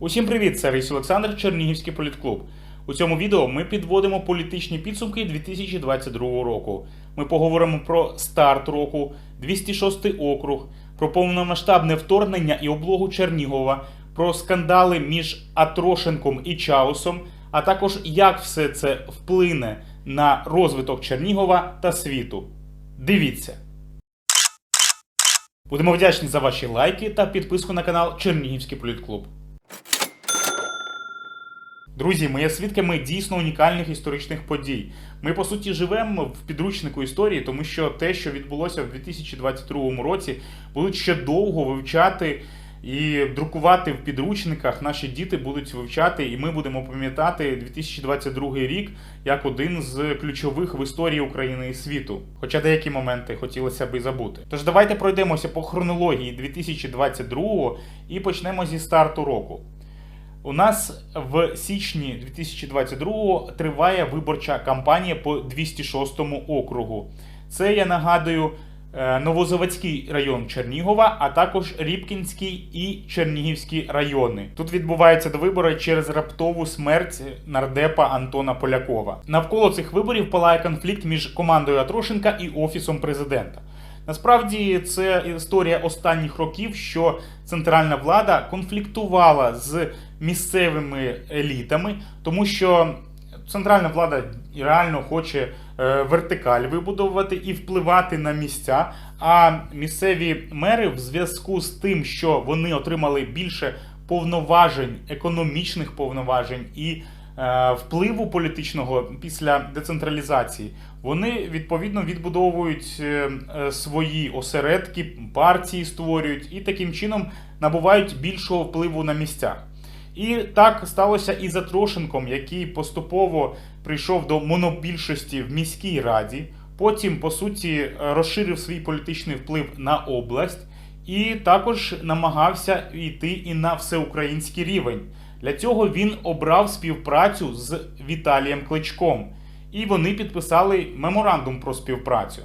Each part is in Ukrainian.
Усім привіт, це Рейс Олександр, Чернігівський політклуб. У цьому відео ми підводимо політичні підсумки 2022 року. Ми поговоримо про старт року, 206 округ, про повномасштабне вторгнення і облогу Чернігова, про скандали між Атрошенком і Чаусом, а також як все це вплине на розвиток Чернігова та світу. Дивіться! Будемо вдячні за ваші лайки та підписку на канал Чернігівський політклуб. Друзі, ми є свідками дійсно унікальних історичних подій. Ми по суті живемо в підручнику історії, тому що те, що відбулося в 2022 році, будуть ще довго вивчати і друкувати в підручниках. Наші діти будуть вивчати, і ми будемо пам'ятати 2022 рік як один з ключових в історії України і світу. Хоча деякі моменти хотілося б і забути. Тож давайте пройдемося по хронології 2022 і почнемо зі старту року. У нас в січні 2022 триває виборча кампанія по 206 округу. Це я нагадую е, Новозаводський район Чернігова, а також Рібкінський і Чернігівський райони. Тут відбуваються вибори через раптову смерть нардепа Антона Полякова. Навколо цих виборів палає конфлікт між командою Атрошенка і офісом президента. Насправді це історія останніх років, що центральна влада конфліктувала з місцевими елітами, тому що центральна влада реально хоче е, вертикаль вибудовувати і впливати на місця. А місцеві мери, в зв'язку з тим, що вони отримали більше повноважень, економічних повноважень і е, впливу політичного після децентралізації, вони відповідно відбудовують е, е, свої осередки, партії створюють і таким чином набувають більшого впливу на місцях. І так сталося і за Трошенком, який поступово прийшов до монобільшості в міській раді, потім, по суті, розширив свій політичний вплив на область і також намагався йти і на всеукраїнський рівень. Для цього він обрав співпрацю з Віталієм Кличком, і вони підписали меморандум про співпрацю.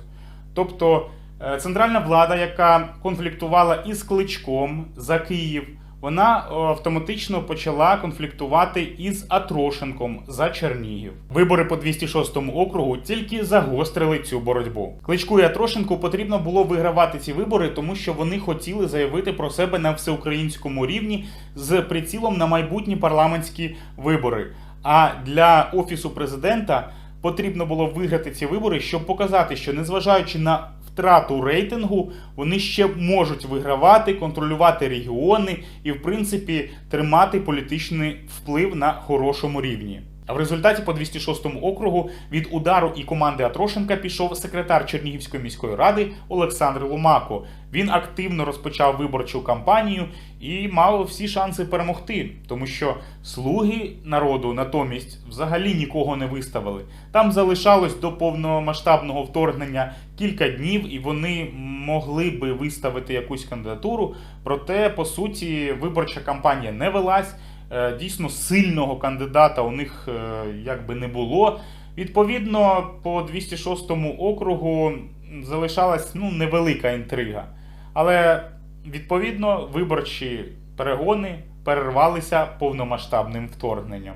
Тобто е, центральна влада, яка конфліктувала із Кличком за Київ, вона е, автоматично почала конфліктувати із Атрошенком за Чернігів. Вибори по 206 округу тільки загострили цю боротьбу. Кличку і Атрошенку потрібно було вигравати ці вибори, тому що вони хотіли заявити про себе на всеукраїнському рівні з прицілом на майбутні парламентські вибори. А для офісу президента потрібно було виграти ці вибори, щоб показати, що незважаючи на втрату рейтингу, вони ще можуть вигравати, контролювати регіони і, в принципі, тримати політичний вплив на хорошому рівні. В результаті по 206 округу від удару і команди Атрошенка пішов секретар Чернігівської міської ради Олександр Ломако. Він активно розпочав виборчу кампанію і мав всі шанси перемогти, тому що слуги народу натомість взагалі нікого не виставили. Там залишалось до повномасштабного вторгнення кілька днів, і вони могли би виставити якусь кандидатуру. Проте, по суті, виборча кампанія не велась. Е, Дійсно сильного кандидата у них е, якби не було. Відповідно, по 206 округу залишалась ну, невелика інтрига. Але відповідно виборчі перегони перервалися повномасштабним вторгненням.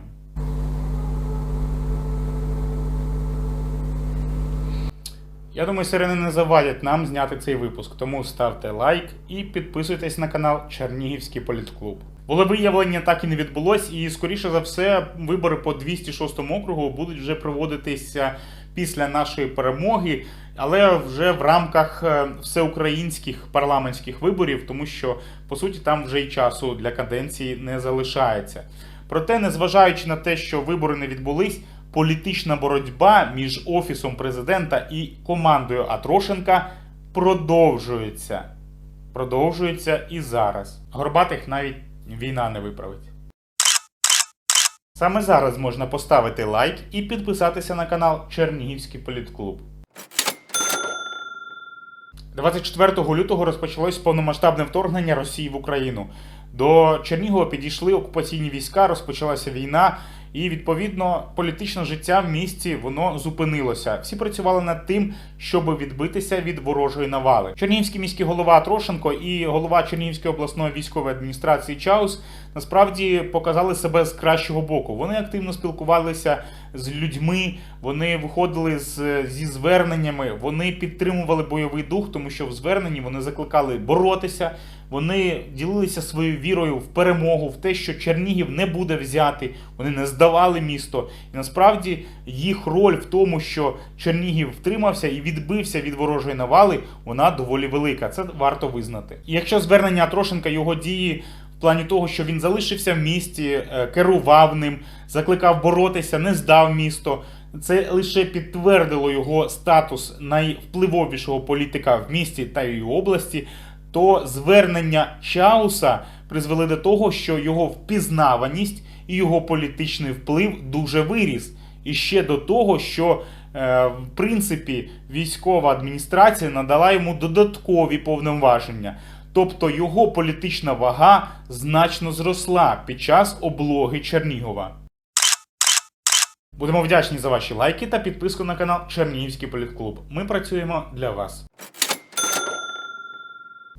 Я думаю, сирени не завадять нам зняти цей випуск, тому ставте лайк і підписуйтесь на канал Чернігівський політклуб. Волевиявлення так і не відбулось, і скоріше за все, вибори по 206 округу будуть вже проводитися після нашої перемоги, але вже в рамках е, всеукраїнських парламентських виборів, тому що по суті там вже й часу для каденції не залишається. Проте, незважаючи на те, що вибори не відбулись, політична боротьба між офісом президента і командою Атрошенка продовжується. Продовжується і зараз. Горбатих навіть війна не виправить. Саме зараз можна поставити лайк і підписатися на канал Чернігівський політклуб. 24 лютого розпочалось повномасштабне вторгнення Росії в Україну. До Чернігова підійшли окупаційні війська, розпочалася війна, і відповідно політичне життя в місті воно зупинилося. Всі працювали над тим, щоб відбитися від ворожої навали. Чернігівський міський голова Трошенко і голова Чернігівської обласної військової адміністрації Чаус насправді показали себе з кращого боку. Вони активно спілкувалися з людьми, вони виходили з, зі зверненнями, вони підтримували бойовий дух, тому що в зверненні вони закликали боротися. Вони ділилися своєю вірою в перемогу, в те, що Чернігів не буде взяти. Вони не здавали місто. І насправді їх роль в тому, що Чернігів втримався і відбився від ворожої навали, вона доволі велика. Це варто визнати. І якщо звернення Трошенка його дії. В плані того, що він залишився в місті, е, керував ним, закликав боротися, не здав місто. Це лише підтвердило його статус найвпливовішого політика в місті та й області. То звернення Чауса призвели до того, що його впізнаваність і його політичний вплив дуже виріс. І ще до того, що е, в принципі військова адміністрація надала йому додаткові повноваження. Тобто його політична вага значно зросла під час облоги Чернігова. Будемо вдячні за ваші лайки та підписку на канал Чернігівський політклуб. Ми працюємо для вас.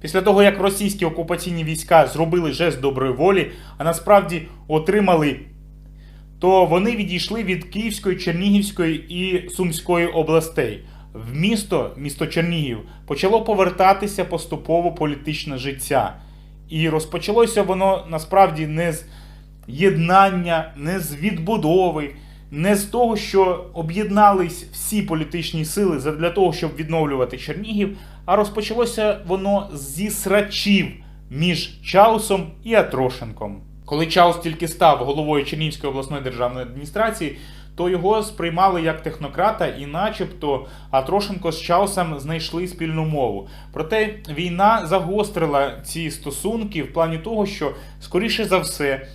Після того, як російські окупаційні війська зробили жест доброї волі, а насправді отримали, то вони відійшли від Київської, Чернігівської і Сумської областей. В місто, місто Чернігів, почало повертатися поступово політичне життя. І розпочалося воно насправді не з єднання, не з відбудови, не з того, що об'єднались всі політичні сили для того, щоб відновлювати Чернігів, а розпочалося воно зі срачів між Чаусом і Атрошенком. Коли Чаус тільки став головою Чернігівської обласної державної адміністрації, то його сприймали як технократа, і, начебто, Атрошенко з Чаусом знайшли спільну мову. Проте війна загострила ці стосунки в плані того, що скоріше за все.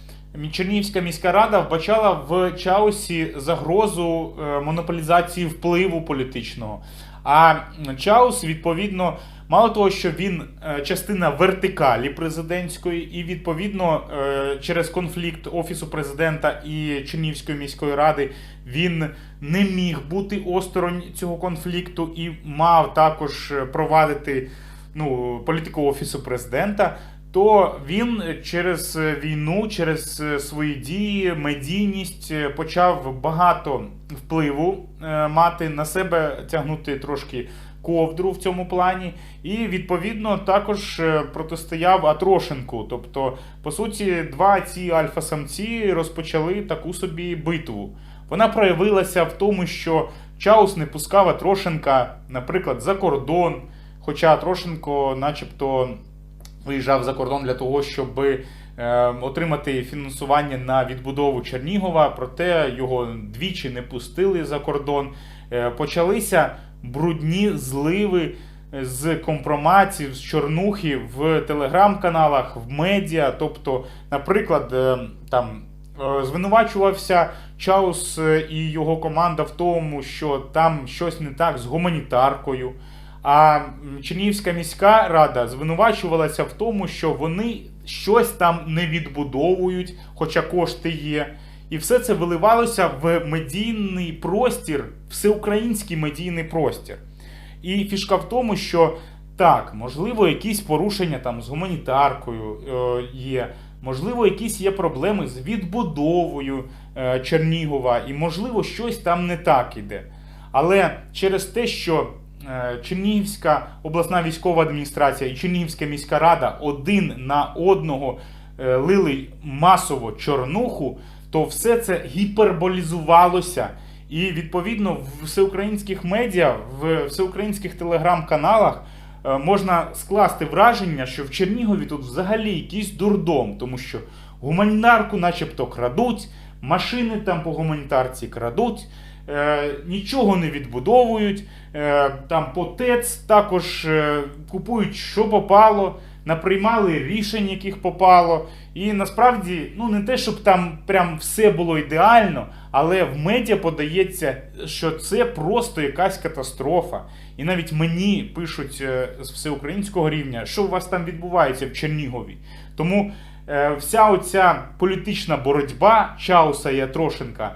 Чернігівська міська рада вбачала в Чаусі загрозу е, монополізації впливу політичного. А Чаус, відповідно, мало того, що він е, частина вертикалі президентської, і відповідно е, через конфлікт офісу президента і Чернівської міської ради він не міг бути осторонь цього конфлікту і мав також провадити ну, політику офісу президента то він через війну, через свої дії, медійність почав багато впливу е, мати на себе, тягнути трошки ковдру в цьому плані, і відповідно також е, протистояв Атрошенку. Тобто, по суті, два ці альфа-самці розпочали таку собі битву. Вона проявилася в тому, що Чаус не пускав Атрошенка, наприклад, за кордон. Хоча Атрошенко, начебто виїжджав за кордон для того, щоб е, отримати фінансування на відбудову Чернігова, проте його двічі не пустили за кордон. Е, почалися брудні зливи з компроматів, з чорнухи в телеграм-каналах, в медіа. Тобто, наприклад, е, там. Звинувачувався Чаус і його команда в тому, що там щось не так з гуманітаркою. А Чернігівська міська рада звинувачувалася в тому, що вони щось там не відбудовують, хоча кошти є. І все це виливалося в медійний простір, всеукраїнський медійний простір. І фішка в тому, що так, можливо, якісь порушення там з гуманітаркою е, є, можливо, якісь є проблеми з відбудовою е, Чернігова, і, можливо, щось там не так іде. Але через те, що Чернігівська обласна військова адміністрація і Чернігівська міська рада один на одного е, лили масово чорнуху, то все це гіперболізувалося. І відповідно в всеукраїнських медіа, в всеукраїнських телеграм-каналах е, можна скласти враження, що в Чернігові тут взагалі якийсь дурдом, тому що гуманітарку начебто крадуть, машини там по гуманітарці крадуть. Е, нічого не відбудовують. Е, там по ТЕЦ також е, купують, що попало, наприймали рішень, яких попало. І насправді, ну не те, щоб там прям все було ідеально, але в медіа подається, що це просто якась катастрофа. І навіть мені пишуть з всеукраїнського рівня, що у вас там відбувається в Чернігові. Тому е, вся оця політична боротьба Чауса і Атрошенка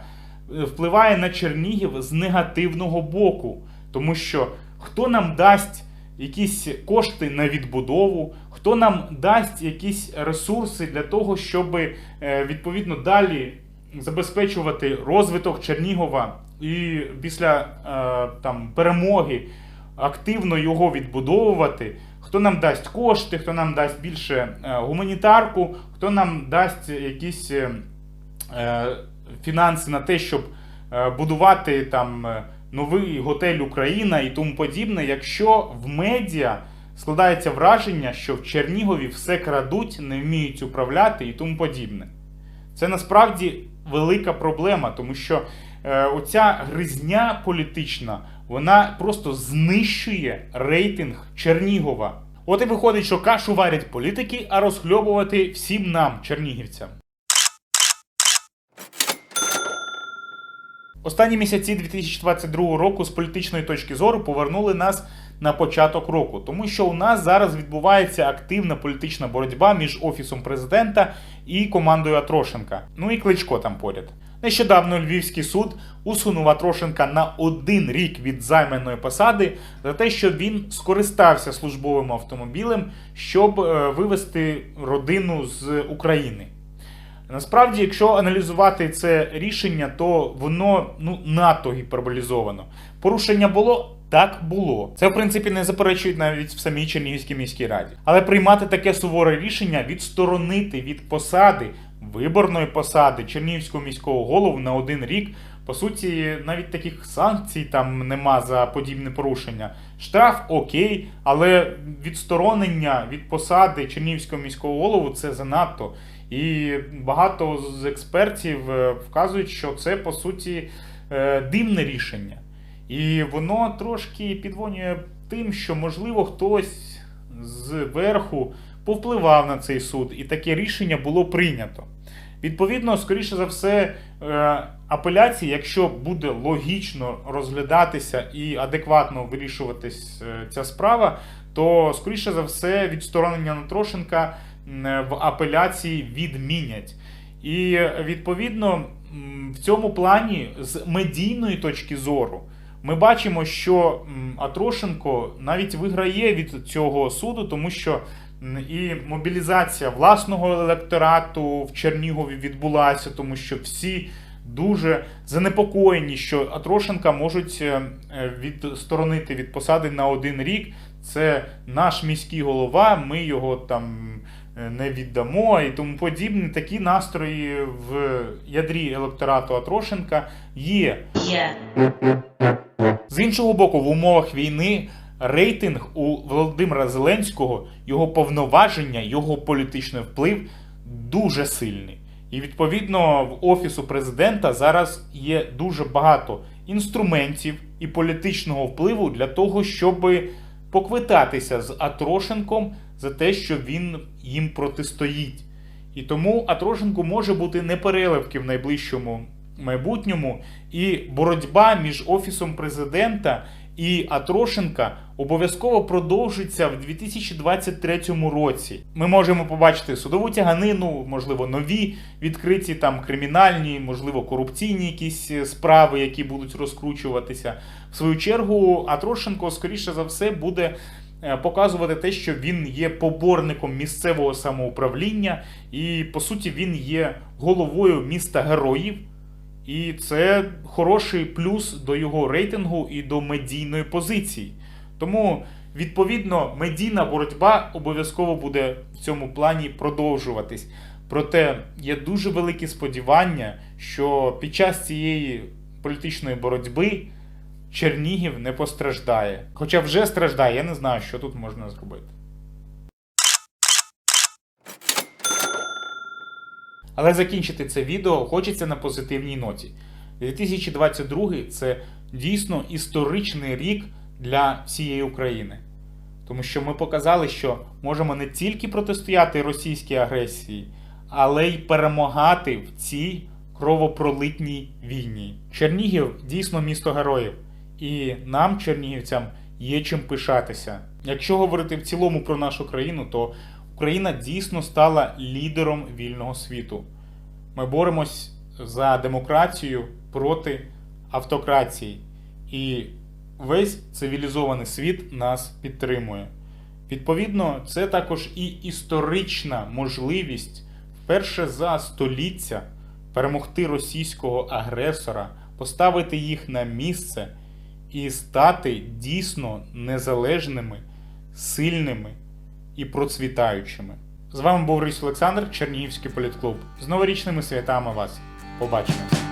впливає на Чернігів з негативного боку. Тому що хто нам дасть якісь кошти на відбудову, хто нам дасть якісь ресурси для того, щоб е, відповідно далі забезпечувати розвиток Чернігова і після е, там перемоги активно його відбудовувати. Хто нам дасть кошти, хто нам дасть більше е, гуманітарку, хто нам дасть якісь фінанси на те, щоб е, будувати там е, новий готель Україна і тому подібне, якщо в медіа складається враження, що в Чернігові все крадуть, не вміють управляти і тому подібне. Це насправді велика проблема, тому що е, оця гризня політична вона просто знищує рейтинг Чернігова. От і виходить, що кашу варять політики, а розхльобувати всім нам, чернігівцям. Останні місяці 2022 року з політичної точки зору повернули нас на початок року, тому що у нас зараз відбувається активна політична боротьба між офісом президента і командою Атрошенка. Ну і Кличко там поряд. Нещодавно Львівський суд усунув Атрошенка на один рік від займаної посади за те, що він скористався службовим автомобілем, щоб е, вивезти родину з України. Насправді, якщо аналізувати це рішення, то воно ну надто гіперболізовано. Порушення було. Так було. Це, в принципі, не заперечують навіть в самій Чернігівській міській раді. Але приймати таке суворе рішення відсторонити від посади, виборної посади Чернігівського міського голову на один рік. По суті, навіть таких санкцій там нема за подібне порушення. Штраф окей, але відсторонення від посади Чернігівського міського голову це занадто. І багато з експертів е, вказують, що це по суті е, дивне рішення. І воно трошки підвонює тим, що, можливо, хтось зверху повпливав на цей суд, і таке рішення було прийнято. Відповідно, скоріше за все, е, апеляції, якщо буде логічно розглядатися і адекватно вирішуватись ця справа, то скоріше за все відсторонення Натрошенка в апеляції відмінять. І відповідно в цьому плані з медійної точки зору. Ми бачимо, що Атрошенко навіть виграє від цього суду, тому що і мобілізація власного електорату в Чернігові відбулася, тому що всі дуже занепокоєні, що Атрошенка можуть е, е, відсторонити від посади на один рік. Це наш міський голова, ми його там е, не віддамо і тому подібне. Такі настрої в ядрі електорату Атрошенка є. Є. З іншого боку, в умовах війни рейтинг у Володимира Зеленського, його повноваження, його політичний вплив дуже сильний. І відповідно в офісу президента зараз є дуже багато інструментів і політичного впливу для того, щоб поквитатися з Атрошенком за те, що він їм протистоїть. І тому Атрошенко може бути непереливки в найближчому майбутньому, і боротьба між офісом президента і Атрошенка обов'язково продовжиться в 2023 році. Ми можемо побачити судову тяганину, можливо, нові відкриті там кримінальні, можливо, корупційні якісь е, справи, які будуть розкручуватися. В свою чергу, Атрошенко, скоріше за все, буде. Е, Показувати те, що він є поборником місцевого самоуправління, і по суті він є головою міста героїв, і це хороший плюс до його рейтингу і до медійної позиції. Тому, відповідно, медійна боротьба обов'язково буде в цьому плані продовжуватись. Проте є дуже великі сподівання, що під час цієї політичної боротьби Чернігів не постраждає. Хоча вже страждає, я не знаю, що тут можна зробити. Але закінчити це відео хочеться на позитивній ноті. 2022 це дійсно історичний рік для всієї України. Тому що ми показали, що можемо не тільки протистояти російській агресії, але й перемагати в цій кровопролитній війні. Чернігів дійсно місто героїв, і нам, чернігівцям, є чим пишатися. Якщо говорити в цілому про нашу країну, то Україна дійсно стала лідером вільного світу. Ми боремось за демократію проти автократії. І весь цивілізований світ нас підтримує. Відповідно, це також і історична можливість вперше за століття перемогти російського агресора, поставити їх на місце і стати дійсно незалежними, сильними і процвітаючими. З вами був Русь Олександр, Чернігівський політклуб. З новорічними святами вас. Побачимось!